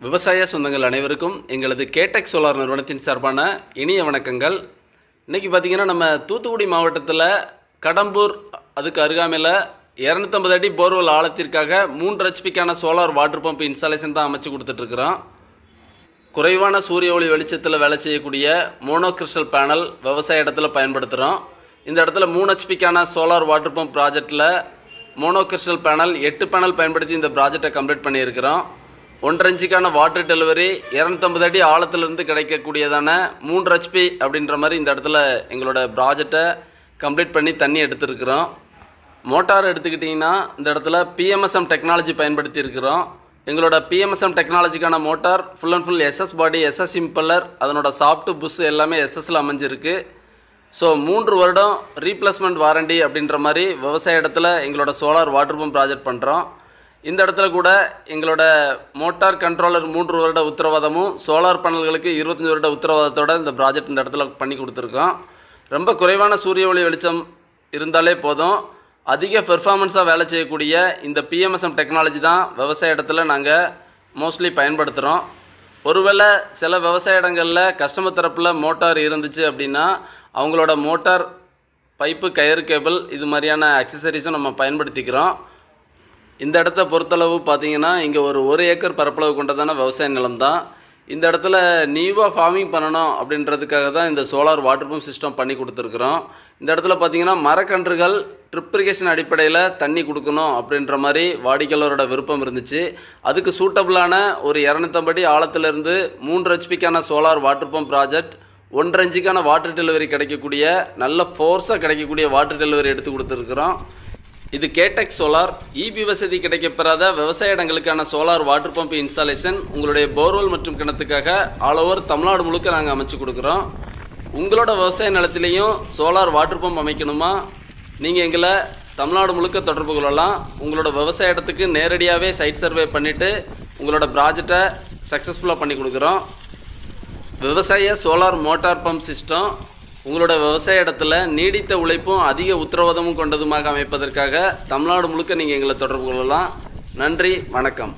விவசாய சொந்தங்கள் அனைவருக்கும் எங்களது கேடெக் சோலார் நிறுவனத்தின் சார்பான இனிய வணக்கங்கள். இன்றைக்கி பார்த்தீங்கன்னா நம்ம தூத்துக்குடி மாவட்டத்தில் கடம்பூர் அதுக்கு அருகாமையில் இரநூத்தம்பது அடி போர்வெல் ஆழத்திற்காக மூன்று ஹெச்பிக்கான சோலார் வாட்டர் பம்ப் இன்ஸ்டாலேஷன் தான் அமைச்சு கொடுத்துட்ருக்குறோம் குறைவான சூரிய ஒளி வெளிச்சத்தில் வேலை செய்யக்கூடிய மோனோ கிறிஸ்டல் பேனல் விவசாய இடத்துல பயன்படுத்துகிறோம் இந்த இடத்துல மூணு ஹெச்பிக்கான சோலார் வாட்டர் பம்ப் ப்ராஜெக்டில் மோனோ கிறிஸ்டல் பேனல் எட்டு பேனல் பயன்படுத்தி இந்த ப்ராஜெக்டை கம்ப்ளீட் பண்ணியிருக்கிறோம். ஒன்றரை இன்ச்சுக்கான வாட்டர் டெலிவரி இரநூத்தம்பது அடி ஆழத்துலேருந்து கிடைக்கக்கூடியதான மூன்று ஹெச்பி அப்படின்ற மாதிரி இந்த இடத்துல எங்களோட ப்ராஜெக்டை கம்ப்ளீட் பண்ணி தண்ணி எடுத்துருக்குறோம். மோட்டார் எடுத்துக்கிட்டிங்கன்னா இந்த இடத்துல பிஎம்எஸ்எம் டெக்னாலஜி பயன்படுத்தி இருக்கிறோம் எங்களோட PMSM டெக்னாலஜிக்கான motor full and full SS body SS impeller அதனோட சாஃப்ட் புஷ் எல்லாமே எஸ்எஸ்ல அமைஞ்சிருக்கு. ஸோ மூன்று வருடம் ரீப்ளேஸ்மெண்ட் வாரண்டி அப்படின்ற மாதிரி விவசாய இடத்துல எங்களோட சோலார் வாட்டர் பம்ப் ப்ராஜெக்ட் பண்ணுறோம் இந்த இடத்துல கூட எங்களோட மோட்டார் கண்ட்ரோலர் மூன்று வருட உத்தரவாதமும் சோலார் பேனல்களுக்கு இருபத்தஞ்சி வருட உத்தரவாதத்தோட இந்த ப்ராஜெக்ட் இந்த இடத்துல பண்ணி கொடுத்துருக்கோம். ரொம்ப குறைவான சூரிய ஒளி வெளிச்சம் இருந்தாலே போதும். அதிக பெர்ஃபார்மன்ஸாக வேலை செய்யக்கூடிய இந்த பிஎம்எஸ்எம் டெக்னாலஜி தான் விவசாய இடத்துல நாங்கள் மோஸ்ட்லி பயன்படுத்துகிறோம் ஒருவேளை சில விவசாய இடங்களில் கஸ்டமர் தரப்பில் மோட்டார் இருந்துச்சு அப்படின்னா அவங்களோட மோட்டார் பைப்பு கயிறு கேபிள் இது மாதிரியான அக்சசரிஸும் நம்ம பயன்படுத்திக்கிறோம். இந்த இடத்த பொறுத்தளவு பார்த்தீங்கன்னா இங்கே ஒரு ஒரு ஏக்கர் பரப்பளவு கொண்டதான விவசாய நிலம் தான். இந்த இடத்துல நியூவாக ஃபார்மிங் பண்ணணும் அப்படின்றதுக்காக தான் இந்த சோலார் வாட்டர் பம்ப் சிஸ்டம் பண்ணி கொடுத்துருக்குறோம். இந்த இடத்துல பார்த்தீங்கன்னா மரக்கன்றுகள் ட்ரிப்ரிகேஷன் அடிப்படையில் தண்ணி கொடுக்கணும் அப்படின்ற மாதிரி வாடிக்கையாளரோட விருப்பம் இருந்துச்சு. அதுக்கு சூட்டபிளான ஒரு இரநூத்தம்படி ஆழத்திலிருந்து மூன்று ஹெச்பிக்கான சோலார் வாட்டர் பம்ப் ப்ராஜெக்ட் ஒன்றரை இன்ச்சுக்கான வாட்டர் டெலிவரி கிடைக்கக்கூடிய நல்ல ஃபோர்ஸாக கிடைக்கக்கூடிய வாட்டர் டெலிவரி எடுத்து கொடுத்துருக்குறோம். இது கேடெக் சோலார் இபி வசதி கிடைக்கப்பெறாத விவசாய இடங்களுக்கான சோலார் வாட்டர் பம்ப் இன்ஸ்டாலேஷன் உங்களுடைய போர்வெல் மற்றும் கிணத்துக்காக ஆல் ஓவர் தமிழ்நாடு முழுக்க நாங்கள் அமைச்சு கொடுக்குறோம். உங்களோட விவசாய நிலத்திலையும் சோலார் வாட்டர் பம்ப் அமைக்கணுமா? நீங்கள் எங்களை தமிழ்நாடு முழுக்க தொடர்பு கொள்ளலாம். உங்களோட விவசாய இடத்துக்கு நேரடியாகவே சைட் சர்வே பண்ணிவிட்டு உங்களோட ப்ராஜெக்டை சக்ஸஸ்ஃபுல்லாக பண்ணி கொடுக்குறோம். விவசாய சோலார் மோட்டார் பம்ப் சிஸ்டம் உங்களோட விவசாய இடத்துல நீடித்த உழைப்பும் அதிக உத்தரவாதமும் கொண்டதுமாக அமைப்பதற்காக தமிழ்நாடு முழுக்க நீங்கள் எங்களை தொடர்பு கொள்ளலாம். நன்றி வணக்கம்.